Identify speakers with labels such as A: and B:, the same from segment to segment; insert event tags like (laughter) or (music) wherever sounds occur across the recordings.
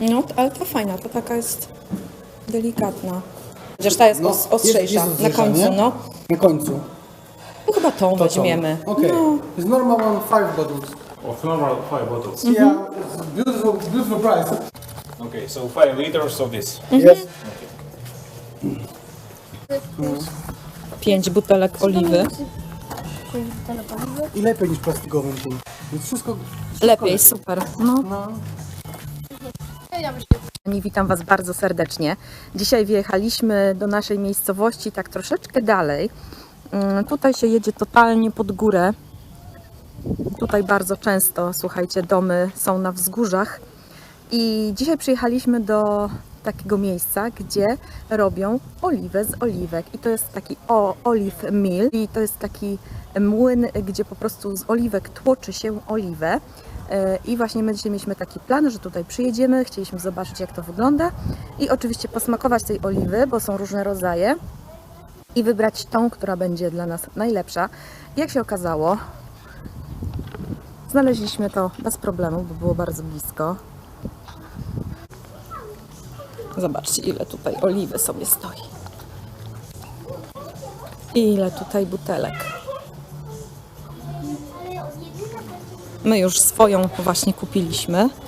A: No, ale ta fajna, to taka jest delikatna. Chociaż ta jest os- ostrzejsza,
B: jest- jest
A: na
B: ostrzejsza,
A: końcu,
B: nie?
A: no.
B: Na końcu.
A: No chyba tą
B: To co?
A: weźmiemy.
B: Okej.
A: No,
B: It's normal one five bottles.
C: Of normal five bottles.
A: Mhm.
B: Yeah, it's beautiful, beautiful price.
C: Okay, so five liters of this.
B: Yes.
A: pięć butelek oliwy.
B: I lepiej niż plastikowym tym. Więc wszystko...
A: Lepiej, super. No.
B: No.
A: Kochani, Witam Was bardzo serdecznie. Dzisiaj wjechaliśmy do naszej miejscowości tak troszeczkę dalej. Mm, Tutaj się jedzie totalnie pod górę. Tutaj bardzo często, słuchajcie, domy są na wzgórzach. I dzisiaj przyjechaliśmy do takiego miejsca, gdzie robią oliwę z oliwek. I to jest taki o, olive mill. I to jest taki młyn, gdzie po prostu z oliwek tłoczy się oliwę. I właśnie my dzisiaj mieliśmy taki plan, że tutaj przyjedziemy, chcieliśmy zobaczyć jak to wygląda i oczywiście posmakować tej oliwy, bo są różne rodzaje i wybrać tą, która będzie dla nas najlepsza. Jak się okazało, znaleźliśmy to bez problemu, bo było bardzo blisko. Zobaczcie, ile tutaj oliwy sobie stoi. I ile tutaj butelek. My już swoją właśnie kupiliśmy. (laughs)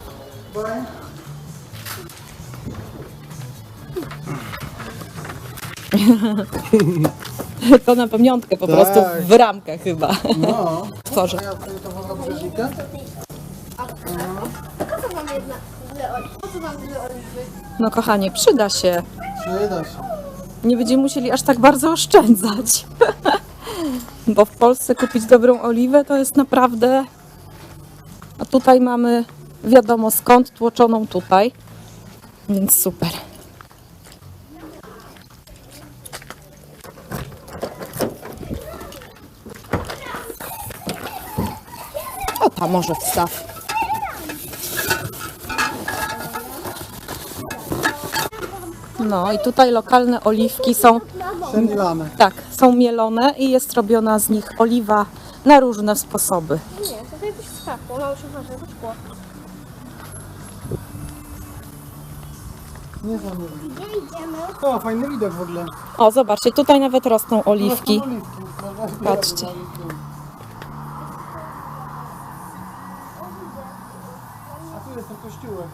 A: To na pamiątkę po
B: Tak.
A: prostu w ramkę chyba.
B: No. (laughs)
A: Tworzę.
B: A ja to woda brzeżnika?
D: Po co wam jedna tyle oliwy? Po co wam tyle oliwy?
A: No kochanie, przyda się.
B: Przyda się.
A: Nie będziemy musieli aż tak bardzo oszczędzać. (laughs) Bo w Polsce kupić dobrą oliwę to jest naprawdę. Tutaj mamy wiadomo skąd tłoczoną tutaj. Więc super. O, tam może wstaw. No i tutaj lokalne oliwki są
B: Przemilane.
A: tak, są mielone i jest robiona z nich oliwa na różne sposoby.
D: Skapło, mało się uważaj, to szkło.
B: Nie znam.
D: Gdzie idziemy?
B: O, fajny widok w ogóle.
A: O, zobaczcie, tutaj nawet rosną oliwki.
B: Rosną oliwki.
A: Patrzcie.
B: A tu jest ten kościółek.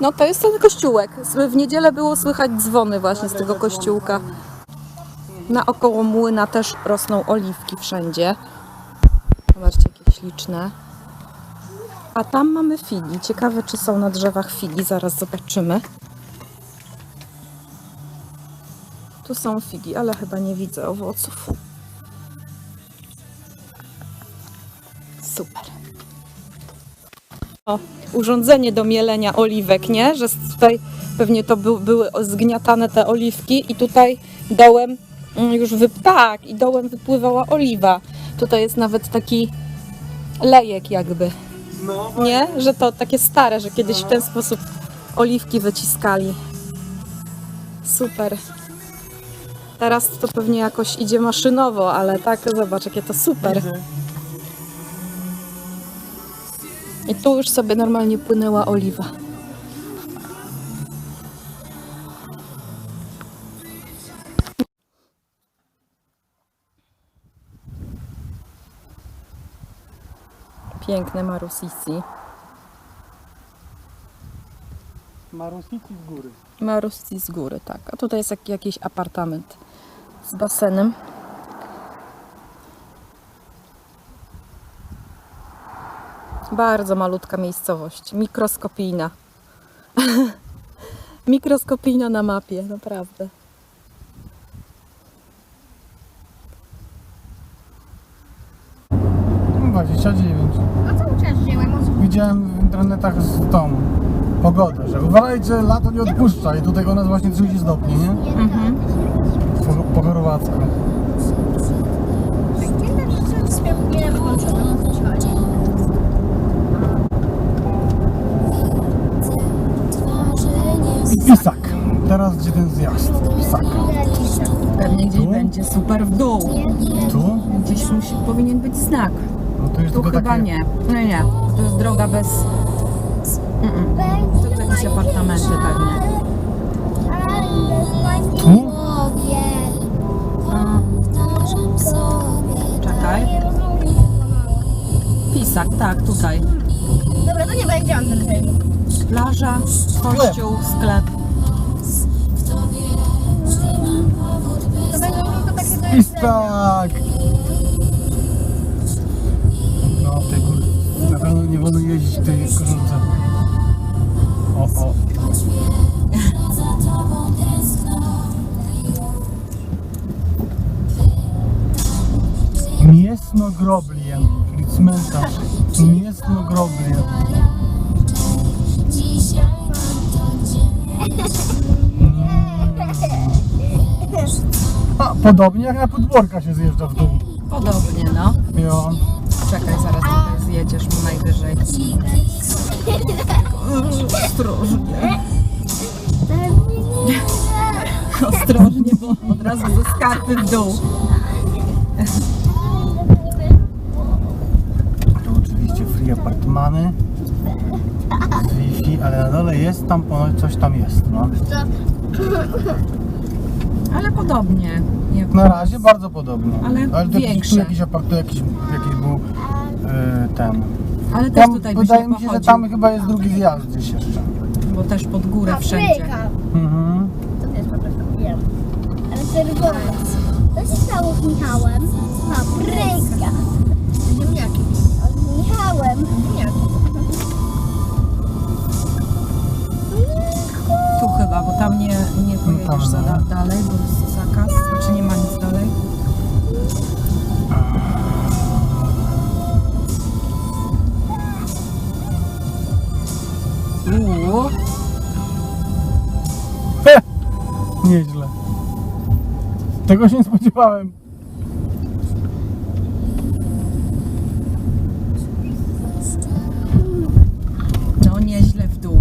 A: No to jest ten kościółek. W niedzielę było słychać dzwony właśnie z tego kościółka. Naokoło młyna też rosną oliwki wszędzie. Zobaczcie, jakie śliczne. A tam mamy figi. Ciekawe, czy są na drzewach figi. Zaraz zobaczymy. Tu są figi, ale chyba nie widzę owoców. Super. O, urządzenie do mielenia oliwek, nie? Że tutaj pewnie to był, były zgniatane te oliwki i tutaj dołem mm, już wy, tak, i dołem wypływała oliwa. Tutaj jest nawet taki lejek jakby. Nie? Że to takie stare, że kiedyś w ten sposób oliwki wyciskali. Super. Teraz to pewnie jakoś idzie maszynowo, ale tak, zobacz, jakie to super. I tu już sobie normalnie płynęła oliwa. Piękne Marusisi.
B: Marusiki z góry.
A: Marusi z góry, tak. A tutaj jest jak, jakiś apartament z basenem. Bardzo malutka miejscowość, mikroskopijna. (laughs) mikroskopijna na mapie, naprawdę.
B: No, 29.
D: A co uczysz wzięłem? O co?
B: Widziałem w internetach z tą pogodę, że uważajcie, lato nie odpuszcza i tutaj u nas właśnie 30 stopni, nie? Po, po chorwacku. Pisak. Teraz gdzie ten zjazd? Pisak.
A: Pewnie gdzieś
B: Tu?
A: będzie super w dół.
B: Tu?
A: Gdzieś musi, powinien być znak.
B: No tu jest
A: Tu
B: tylko
A: chyba
B: takie...
A: nie. Nie, nie. To jest droga bez... Mm-mm. To jakieś apartamenty pewnie.
B: Tu?
A: A, czekaj. Pisak, tak, tutaj.
D: Dobra, to nie będzie on ten film.
A: Plaża, kościół, sklep.
D: To będą tylko takie te...
B: Pistak! Na pewno nie wolno jeździć w tej koszulce. O, o. Mięsnogroblien, czyli cmentarz. Mięsnogroblien. A, podobnie jak na podwórka się zjeżdża w dół.
A: Podobnie, no.
B: Jo.
A: Czekaj, zaraz tutaj zjedziesz mu najwyżej. Ostrożnie. Ostrożnie, bo od razu ze skarpy w dół.
B: To oczywiście free apartmany Wi-Fi, ale na dole jest tam ponoć coś tam jest, no.
A: Ale podobnie. Jak
B: Na razie bardzo podobnie.
A: Ale
B: to jakiś,
A: większe.
B: tu jakiś apart, tu jakiś, jakiś yy, ten.
A: Ale też
B: Tam,
A: tutaj byś
B: wydaje
A: nie
B: mi się, że
A: pochodził,
B: tam chyba jest drugi zjazd gdzieś jeszcze.
A: bo też pod górę wszędzie.
D: Papryka.
B: Mhm.
D: To też papryka. Wiem. Ale czerwona. Co się stało z Michałem? Papryka. Ziemniaki. Z Michałem. Ziemniaki.
A: Tu chyba, bo tam nie, nie pojedziesz
B: tam
A: za da- dalej, bo jest zakaz. Znaczy nie ma nic Uuu!
B: Nieźle. Tego się nie spodziewałem.
A: no nieźle w dół.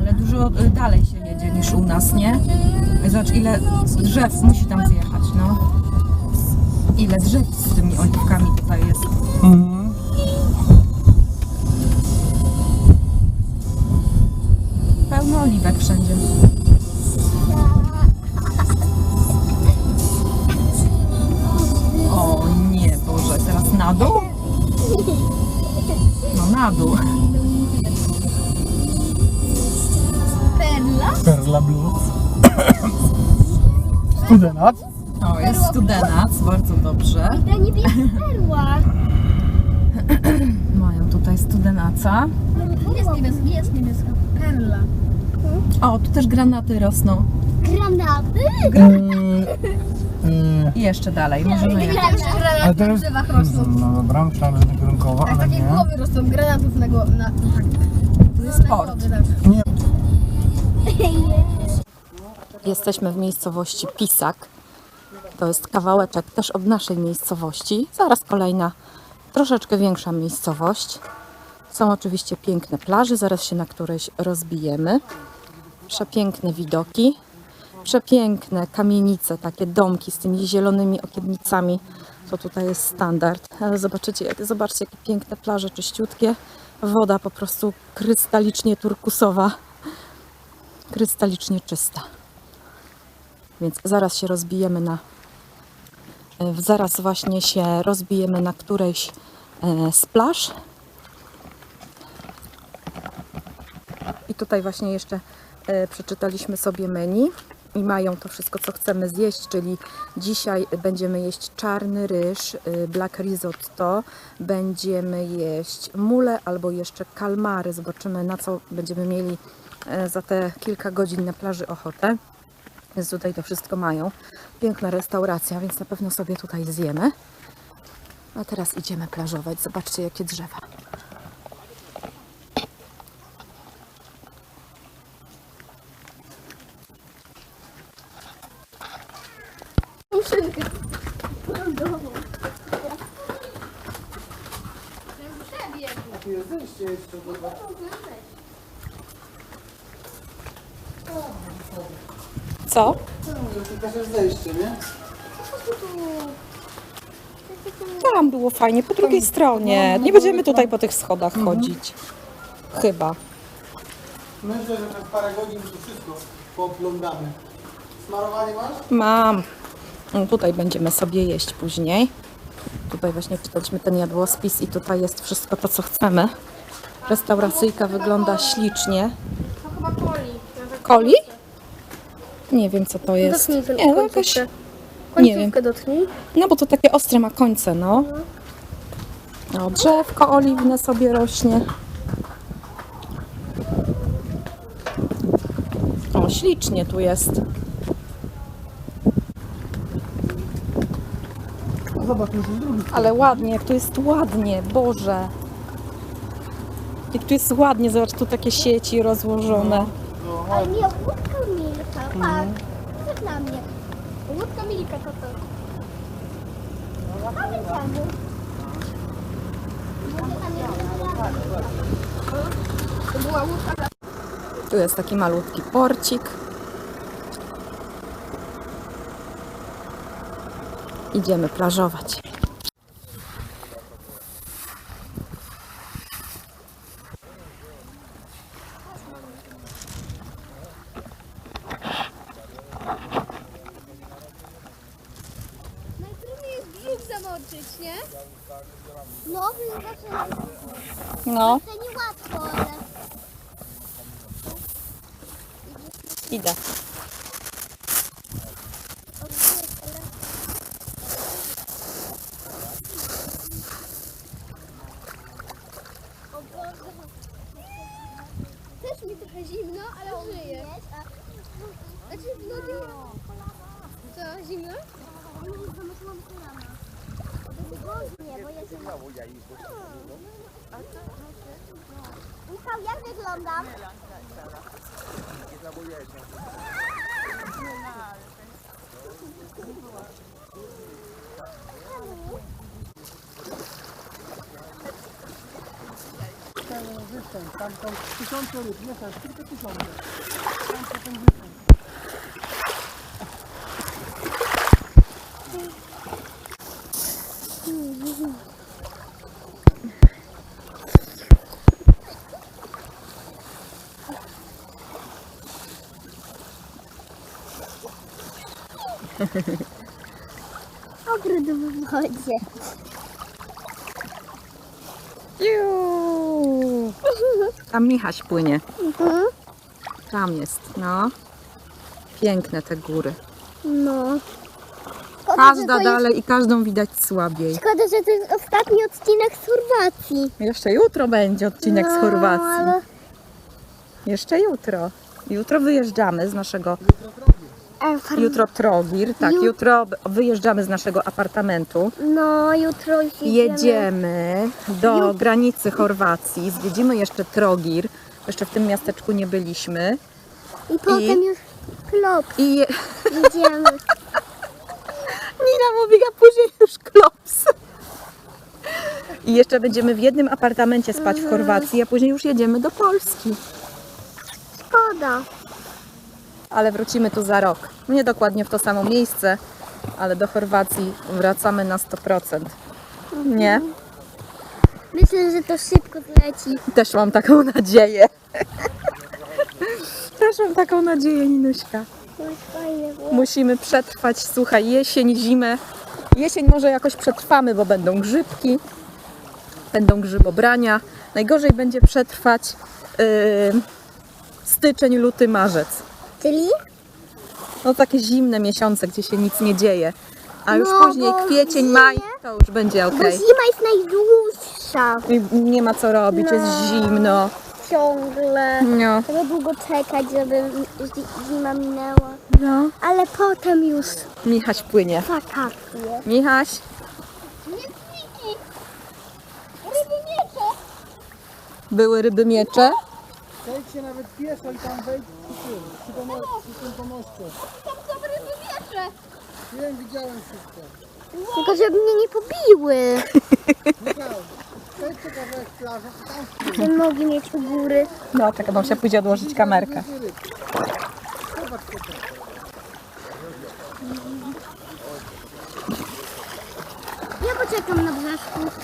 A: Ale dużo y, dalej się jedzie niż u nas, nie? Zobacz ile drzew musi tam zjechać, no. Ile drzew z tymi oliwkami tutaj jest.
B: Mhm.
A: Pełno oliwek wszędzie. O nie, Boże, teraz na dół? No na dół.
D: Perla.
B: Perla Blue. (coughs) Studenat.
A: O, jest studenac, bardzo dobrze.
D: Ta niebieska perła.
A: Tutaj studenaca.
D: Jest niebieska. Jest niebieska. Perla.
A: O, tu też granaty rosną.
D: Granaty?
B: Yy,
A: I jeszcze dalej, możemy
D: że
B: ale
D: granaty
B: to
D: na
B: jest...
D: drzewach rosną.
B: No dobra, że kierunkowa,
D: Tak,
B: ale
D: takie
B: nie.
D: głowy rosną, granatów na głowie. Na, tak,
A: Tu jest port.
D: głowy, tak.
B: Nie.
A: Jesteśmy w miejscowości Pisak. To jest kawałeczek też od naszej miejscowości. Zaraz kolejna, troszeczkę większa miejscowość. Są oczywiście piękne plaże, zaraz się na którejś rozbijemy. Przepiękne widoki, przepiękne kamienice, takie domki z tymi zielonymi okiennicami. To tutaj jest standard. Ale zobaczycie, jak, zobaczcie, jakie piękne plaże, czyściutkie. Woda po prostu krystalicznie turkusowa, krystalicznie czysta. Więc zaraz się rozbijemy na. e, Zaraz właśnie się rozbijemy na którejś e, z plaż. Tutaj właśnie jeszcze e, przeczytaliśmy sobie menu i mają to wszystko, co chcemy zjeść, czyli dzisiaj będziemy jeść czarny ryż, e, black risotto, będziemy jeść mule albo jeszcze kalmary. Zobaczymy, na co będziemy mieli e, za te kilka godzin na plaży ochotę. Więc tutaj to wszystko mają. Piękna restauracja, więc na pewno sobie tutaj zjemy. A teraz idziemy plażować. Zobaczcie, jakie drzewa. Co?
B: To też jest zejście, nie?
A: Tam było fajnie, po drugiej stronie. Nie będziemy tutaj po tych schodach chodzić. Chyba.
B: Myślę, że przez parę godzin to wszystko pooglądamy. Smarowanie masz?
A: Mam. No, Tutaj będziemy sobie jeść później. Tutaj właśnie czytaliśmy ten jadłospis i tutaj jest wszystko to, co chcemy. Restauracyjka wygląda ślicznie.
D: To chyba poli.
A: Coli? Nie wiem, co to jest.
D: Dotknij tę
A: Nie, no jakaś...
D: końcówkę.
A: Nie wiem.
D: Końcówkę dotknij.
A: No bo to takie ostre ma końce, no. O, drzewko oliwne sobie rośnie. O, ślicznie tu jest.
B: Zobacz, już jest drugi.
A: Ale ładnie, jak tu jest ładnie, Boże. Jak tu jest ładnie, zobacz, tu takie sieci rozłożone.
B: No,
D: nie, łódka Milka, tak. Tak na mnie. Łódka Milka to to. Mamy czemu. Może tam jest To była łódka
A: Tu jest taki malutki porcik. Idziemy plażować.
D: Najtrudniej jest brzuch zamoczyć, nie? No, zawsze
A: No,
D: to niełatwo, ale...
A: idę.
D: O Boże. Też mi trochę zimno, ale żyję. Znaczy w nogi... Co, zimno? Zamyśliłam kolana. Wygodnie, bo jest... Michał, jak wyglądam?
B: Występ, tam są tysiące ryb, nie tak, tylko tysiące.
D: Ogród w wodzie.
A: Tam Michaś płynie. Tam jest, no. Piękne te góry.
D: No. Szkoda, że
A: Każda
D: jest,
A: dalej i każdą widać słabiej.
D: szkoda, że to jest ostatni odcinek z Chorwacji.
A: Jeszcze jutro będzie odcinek z
D: No,
A: Chorwacji. Jeszcze jutro. Jutro wyjeżdżamy z naszego, Jutro Trogir, tak,
D: Ju-
A: jutro wyjeżdżamy z naszego apartamentu.
D: No, jutro jedziemy.
A: Jedziemy do granicy Chorwacji, zwiedzimy jeszcze Trogir, jeszcze w tym miasteczku nie byliśmy.
D: I potem już klop
A: I je...
D: jedziemy. (laughs)
A: Nina mówi, a później już klops. I jeszcze będziemy w jednym apartamencie spać w Chorwacji, a później już jedziemy do Polski.
D: Szkoda.
A: Ale wrócimy tu za rok. Nie dokładnie w to samo miejsce, ale do Chorwacji wracamy na 100%. Nie?
D: Myślę, że to szybko zleci.
A: Też mam taką nadzieję. (laughs) Też mam taką nadzieję, Ninuśka. Musimy przetrwać, słuchaj, jesień, zimę. Jesień może jakoś przetrwamy, bo będą grzybki, będą grzybobrania. Najgorzej będzie przetrwać yy, styczeń, luty, marzec.
D: Czyli?
A: No takie zimne miesiące, gdzie się nic nie dzieje. A już
D: No,
A: później
D: bo
A: kwiecień,
D: w
A: maj,
D: zimie-
A: to już będzie ok.
D: Bo zima jest najdłuższa.
A: Nie ma co robić, jest
D: No.
A: zimno.
D: Ciągle.
A: No.
D: Trzeba długo czekać, żeby zi- zima minęła.
A: no.
D: Ale potem już
A: Michaś płynie.
D: wakacje.
A: Michaś!
D: Ryby miecze!
A: były ryby miecze.
B: Wejdźcie nawet pieszo i tam wejdź przy tym, przy, pomo- przy tym pomoście.
D: Tam są ryby miecze!
B: Wiem, widziałem wszystko.
D: Tylko żeby mnie nie pobiły.
B: Michał, przejdźcie kawałek plaży, tam
D: Że nogi mieć u góry.
A: No, czekaj, mam się pójdzie odłożyć kamerkę.
B: Zobacz co to.
D: Ja poczekam piasku.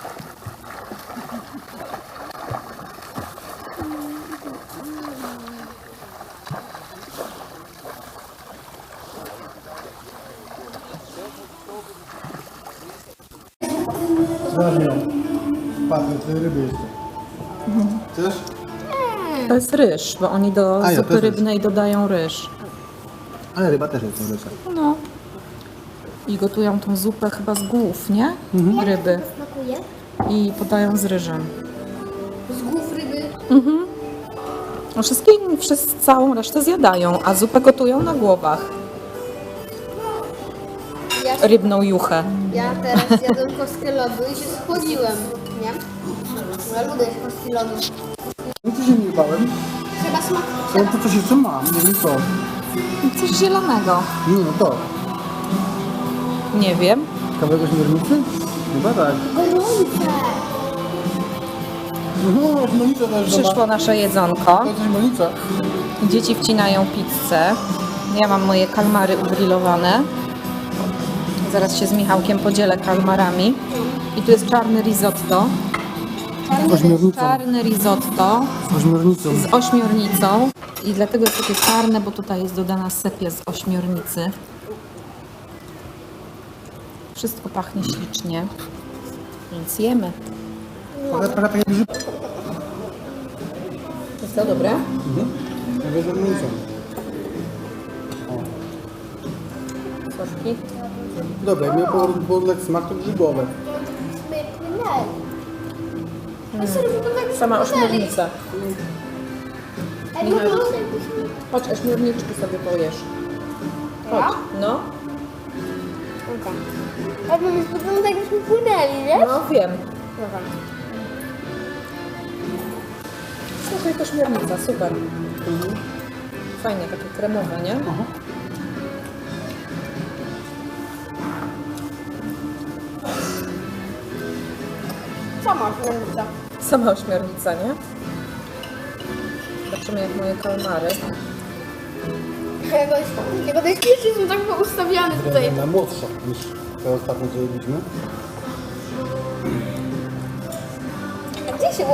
B: Zważnie. Patrzę, te ryby jeszcze. Chcesz?
A: To jest ryż, bo oni do
B: A, ja
A: zupy
B: ryż.
A: rybnej dodają ryż.
B: Ale ryba też jest najlepsza.
A: No. I gotują tą zupę chyba z głów, nie? Ryby.
D: Smakuje?
A: I podają z ryżem.
D: Z głów ryby.
A: No wszystkie, wszyscy, całą resztę zjadają, a zupę gotują na głowach.
E: Ja,
A: Rybną juchę.
E: ja teraz jadłem kostkę lodu i się schłodziłem, nie? Ja lubię kostki lodu.
B: No to się nie bałem.
E: Chyba smak...
B: Ja to coś jeszcze mam, nie wiem co.
A: Coś zielonego.
B: Nie no to.
A: Nie wiem.
B: Kawałek ośmiornicy? Chyba tak.
D: Gorące.
B: No, też
A: Przyszło nasze jedzonko.
B: To jest ośmiornica.
A: Dzieci wcinają pizzę. Ja mam moje kalmary ugrillowane. Zaraz się z Michałkiem podzielę kalmarami. I tu jest czarny risotto.
B: Ośmiornicą.
A: Czarny risotto
B: Z ośmiornicą.
A: z ośmiornicą. I dlatego jest takie czarne, bo tutaj jest dodana sepia z ośmiornicy. Wszystko pachnie ślicznie. Więc jemy.
B: Ale trochę takie grzyb.
A: Jest to dobre?
B: Z ośmiornicą.
A: Soczki?
B: Dobra, jak miał podleć smak, to grzybowe.
A: Sama ośmiornica.
D: Ej, no, no.
A: Chodź, ośmiorniczki sobie pojesz. Chodź. No.
D: Jakby mi wygląda jakbyśmy płynęli, nie?
A: No wiem. Słuchaj, to śmiernica, super. Fajnie, takie kremowe, nie?
E: Sama ośmiornica.
A: Sama ośmiornica, nie? Zobaczymy jak moje kalmary.
E: Jakoś, jako najśmieszniej są tak poustawiane tutaj.
B: Na młodsza niż te ostatnie, co jedliśmy.
E: A gdzie się...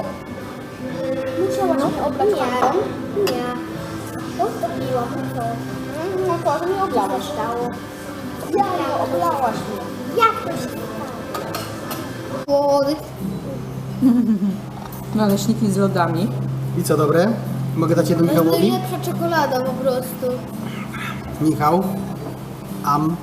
D: Musiałaś mnie oblać? Nie. Odtopiłam to.
E: No to, mnie oblawasz.
D: Stało.
E: Ja oblałaś mnie.
D: Jak to się
E: Wody.
A: Naleśniki z lodami.
B: I co, dobre? Mogę dać jedno
E: To jest
B: Michałowi?
E: najlepsza czekolada po prostu.
B: Michał. Am.